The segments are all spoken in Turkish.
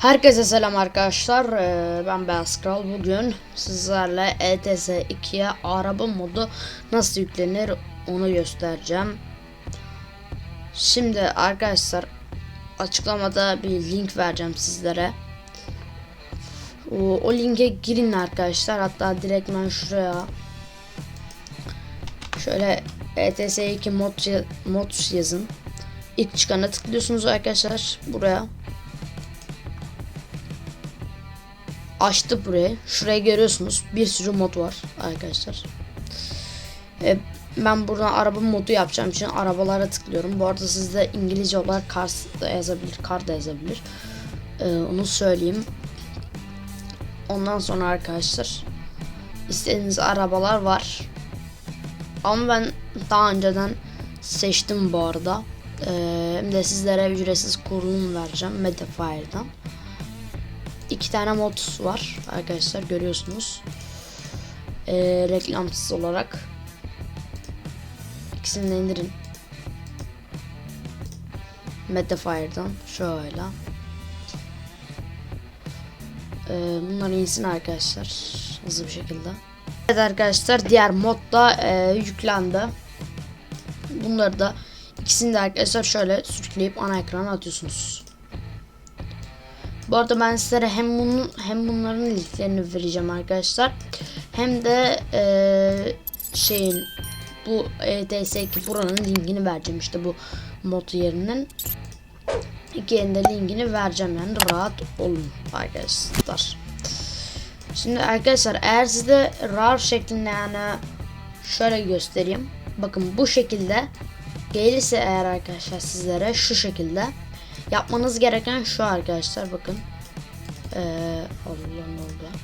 Herkese selam arkadaşlar. Ee, Ben Beyaz Kral. Bugün sizlerle ETS 2'ye araba modu nasıl yüklenir onu göstereceğim. Şimdi arkadaşlar açıklamada bir link vereceğim sizlere. O, linke girin arkadaşlar. Hatta direktmen şuraya şöyle ETS 2 mod, mod yazın. İlk çıkana tıklıyorsunuz arkadaşlar buraya. Açtı burayı. Şurayı görüyorsunuz. Bir sürü mod var arkadaşlar. E, ben burada araba modu yapacağım için arabalara tıklıyorum. Bu arada sizde İngilizce olarak car da yazabilir, car da yazabilir. E, onu söyleyeyim. Ondan sonra arkadaşlar istediğiniz arabalar var. Ama ben daha önceden seçtim bu arada. E, hem de sizlere ücretsiz kurulum vereceğim Medifire'dan iki tane mod var arkadaşlar görüyorsunuz. Ee, reklamsız olarak. İkisini de indirin. Metafire'dan şöyle. Ee, bunları insin arkadaşlar hızlı bir şekilde. Evet arkadaşlar diğer mod da e, yüklendi. Bunları da ikisini de arkadaşlar şöyle sürükleyip ana ekrana atıyorsunuz. Bu arada ben sizlere hem bunun hem bunların linklerini vereceğim arkadaşlar. Hem de eee, şeyin bu E ETS2 buranın linkini vereceğim işte bu mod yerinin. İkinin linkini vereceğim yani rahat olun arkadaşlar. Şimdi arkadaşlar eğer sizde RAR şeklinde yani şöyle göstereyim. Bakın bu şekilde gelirse eğer arkadaşlar sizlere şu şekilde Yapmanız gereken şu arkadaşlar bakın. Ee, Allah ne oldu?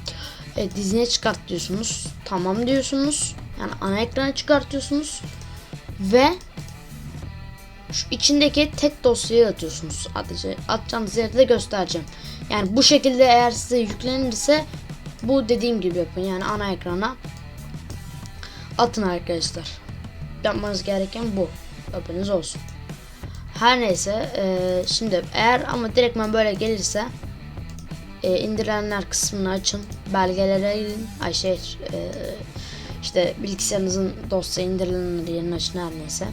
Evet, dizine çıkart diyorsunuz. Tamam diyorsunuz. Yani ana ekrana çıkartıyorsunuz. Ve şu içindeki tek dosyayı atıyorsunuz sadece. Atacağınız yerde de göstereceğim. Yani bu şekilde eğer size yüklenirse bu dediğim gibi yapın. Yani ana ekrana atın arkadaşlar. Yapmanız gereken bu. Haberiniz olsun. Her neyse e, şimdi eğer ama direktmen böyle gelirse e, indirilenler kısmını açın. Belgelere girin. Ay şey e, işte bilgisayarınızın dosya indirilenleri yerini açın her neyse.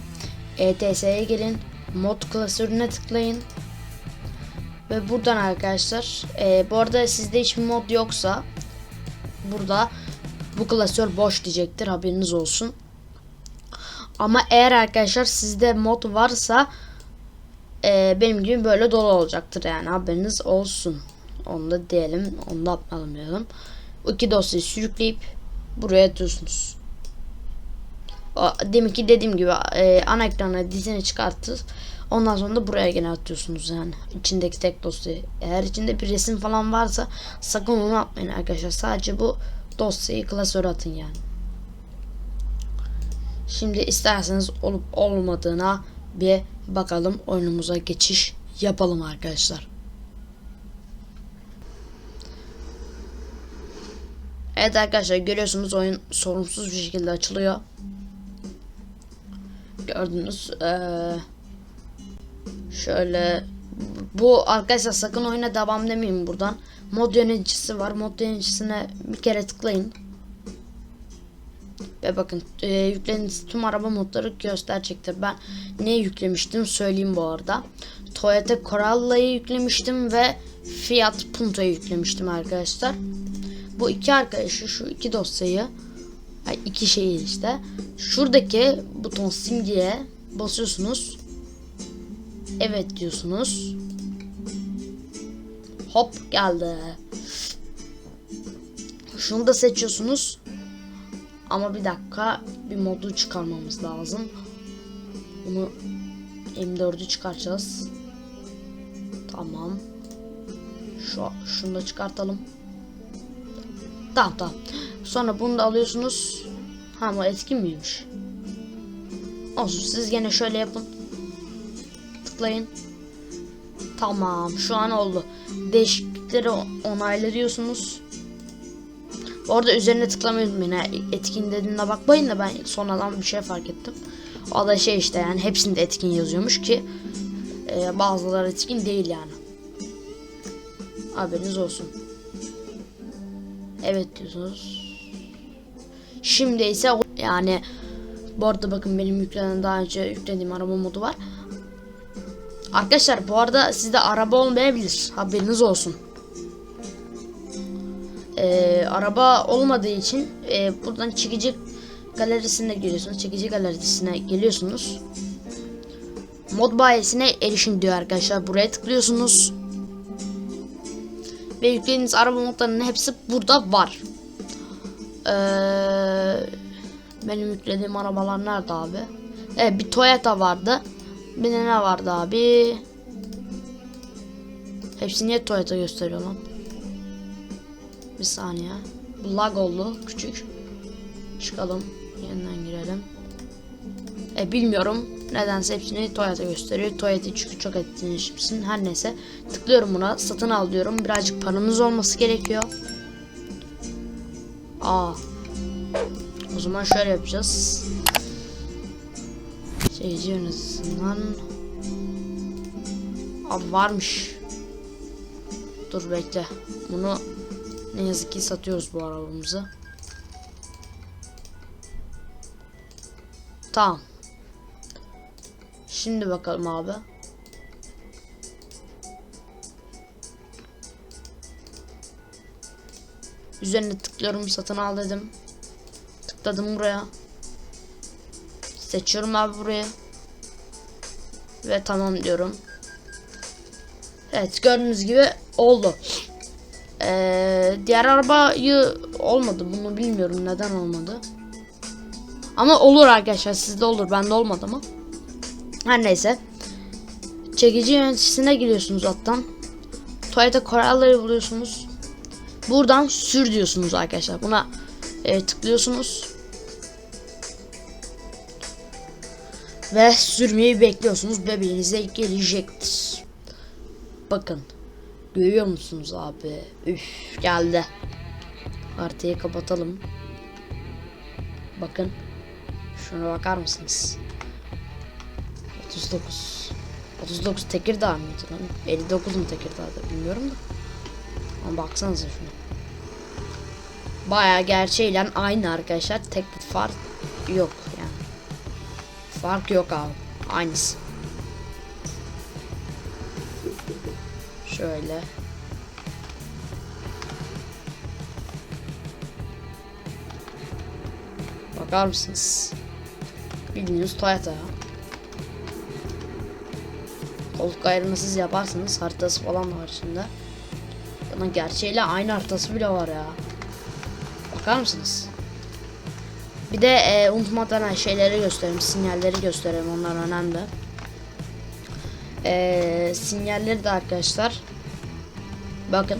ETS'ye gelin. Mod klasörüne tıklayın. Ve buradan arkadaşlar e, bu arada sizde hiçbir mod yoksa burada bu klasör boş diyecektir haberiniz olsun. Ama eğer arkadaşlar sizde mod varsa e, benim gibi böyle dolu olacaktır yani haberiniz olsun. Onu da diyelim. Onu da atmayalım. Bu iki dosyayı sürükleyip buraya atıyorsunuz. O, deminki dediğim gibi e, ana ekrana dizini çıkartır. Ondan sonra da buraya gene atıyorsunuz yani. içindeki tek dosyayı. Eğer içinde bir resim falan varsa sakın onu atmayın arkadaşlar. Sadece bu dosyayı klasöre atın yani. Şimdi isterseniz olup olmadığına bir bakalım oyunumuza geçiş yapalım arkadaşlar. Evet arkadaşlar görüyorsunuz oyun sorunsuz bir şekilde açılıyor. Gördünüz. Ee, şöyle bu arkadaşlar sakın oyuna devam demeyin buradan. Mod yöneticisi var. Mod yöneticisine bir kere tıklayın. Ve bakın e, yüklediğiniz tüm araba modları gösterecektir. Ben ne yüklemiştim söyleyeyim bu arada. Toyota Corolla'yı yüklemiştim ve Fiat Punto'yu yüklemiştim arkadaşlar. Bu iki arkadaşı şu iki dosyayı ay iki şeyi işte şuradaki buton simgeye basıyorsunuz. Evet diyorsunuz. Hop geldi. Şunu da seçiyorsunuz. Ama bir dakika bir modu çıkarmamız lazım. Bunu M4'ü çıkaracağız. Tamam. Şu şunu da çıkartalım. Tamam tamam. Sonra bunu da alıyorsunuz. Ha bu etkin miymiş? Olsun siz gene şöyle yapın. Tıklayın. Tamam şu an oldu. Değişiklikleri onayla diyorsunuz. Orada üzerine tıklamayı unutmayın. Etkin dediğine bakmayın da ben sonradan bir şey fark ettim. O da şey işte yani hepsinde etkin yazıyormuş ki e, bazıları etkin değil yani. Haberiniz olsun. Evet diyorsunuz. Şimdi ise yani bu arada bakın benim yüklenen daha önce yüklediğim araba modu var. Arkadaşlar bu arada sizde araba olmayabilir. Haberiniz olsun. Ee, araba olmadığı için e, buradan çekici galerisine geliyorsunuz. Çekici galerisine geliyorsunuz. Mod bayisine erişin diyor arkadaşlar. Buraya tıklıyorsunuz. Ve yüklediğiniz araba modlarının hepsi burada var. Ee, benim yüklediğim arabalar nerede abi? Evet bir Toyota vardı. Bir de ne vardı abi? Hepsi niye Toyota gösteriyor lan? Bir saniye. Lag oldu küçük. Çıkalım. Yeniden girelim. E bilmiyorum. Nedense hepsini Toyota gösteriyor. Toyota çünkü çok etkileşimsin. Her neyse. Tıklıyorum buna. Satın al diyorum. Birazcık paranız olması gerekiyor. Aa. O zaman şöyle yapacağız. Seyirci yönetisinden. Abi varmış. Dur bekle. Bunu ne yazık ki satıyoruz bu arabamızı. Tamam. Şimdi bakalım abi. Üzerine tıklıyorum satın al dedim. Tıkladım buraya. Seçiyorum abi buraya. Ve tamam diyorum. Evet gördüğünüz gibi oldu. Ee, diğer arabayı olmadı. Bunu bilmiyorum neden olmadı. Ama olur arkadaşlar sizde olur. Bende olmadı ama. Her neyse. Çekici yöneticisine giriyorsunuz alttan. Toyota Corolla'yı buluyorsunuz. Buradan sür diyorsunuz arkadaşlar. Buna e, tıklıyorsunuz. Ve sürmeyi bekliyorsunuz. Bebeğinize gelecektir. Bakın. Görüyor musunuz abi? Üf geldi. Haritayı kapatalım. Bakın. Şuna bakar mısınız? 39. 39 Tekirdağ mıydı lan? 59 mu Tekirdağ'da bilmiyorum da. Ama baksanıza şuna. Baya gerçeğiyle aynı arkadaşlar. Tek bir fark yok yani. Fark yok abi. Aynısı. Şöyle. Bakar mısınız? Bildiğiniz Toyota ya. Koltuk ayırmasız yaparsanız haritası falan var içinde. Ama gerçeğiyle aynı haritası bile var ya. Bakar mısınız? Bir de e, unutmadan şeyleri göstereyim, sinyalleri göstereyim. Onlar önemli. E, sinyalleri de arkadaşlar. Bakın.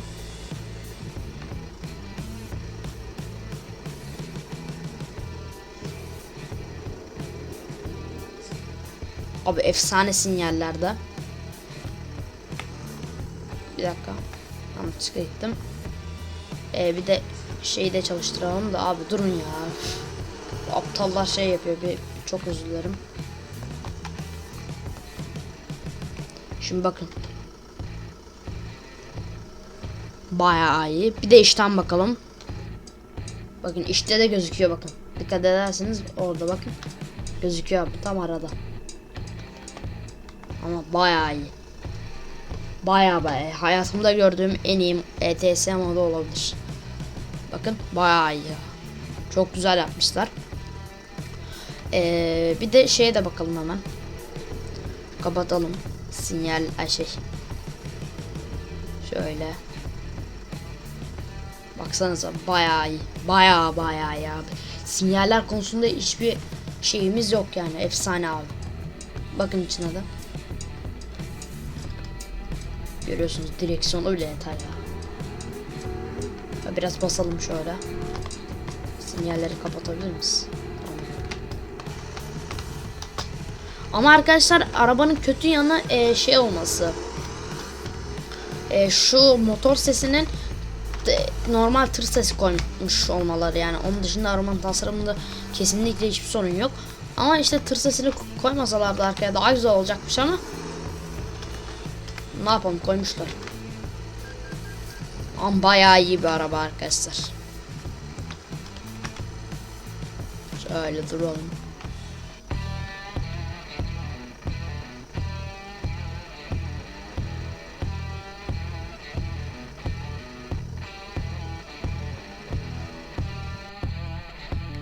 Abi efsane sinyallerde. Bir dakika. Yanlışlıkla gittim. Ee, bir de şeyi de çalıştıralım da abi durun ya. Aptallar şey yapıyor. Bir çok özür. Şimdi bakın. Bayağı iyi. Bir de işten bakalım. Bakın işte de gözüküyor bakın. Dikkat ederseniz orada bakın. Gözüküyor tam arada. Ama bayağı iyi. Bayağı bayağı. Hayatımda gördüğüm en iyi ETS modu olabilir. Bakın bayağı iyi. Çok güzel yapmışlar. Ee, bir de şeye de bakalım hemen. Kapatalım. Sinyal ay şey. Şöyle. Baksanıza bayağı iyi. Bayağı bayağı iyi abi. Sinyaller konusunda hiçbir şeyimiz yok yani. Efsane abi. Bakın içine de. Görüyorsunuz direksiyonu bile yeter. Ya Biraz basalım şöyle. Sinyalleri kapatabilir miyiz? Ama arkadaşlar arabanın kötü yanı e, şey olması. E, şu motor sesinin de, normal tır sesi koymuş olmaları yani. Onun dışında arabanın tasarımında kesinlikle hiçbir sorun yok. Ama işte tır sesini ko- koymasalardı arkaya daha güzel olacakmış ama ne yapalım koymuşlar. Ama bayağı iyi bir araba arkadaşlar. Şöyle duralım.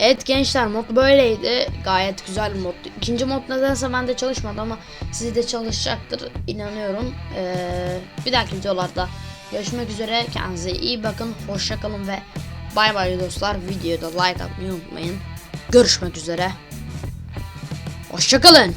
Evet gençler mod böyleydi. Gayet güzel bir moddu. İkinci mod nedense bende çalışmadı ama sizde çalışacaktır inanıyorum. Ee, bir dahaki videolarda görüşmek üzere. Kendinize iyi bakın. Hoşça kalın ve bay bay dostlar. Videoda like atmayı unutmayın. Görüşmek üzere. Hoşça kalın.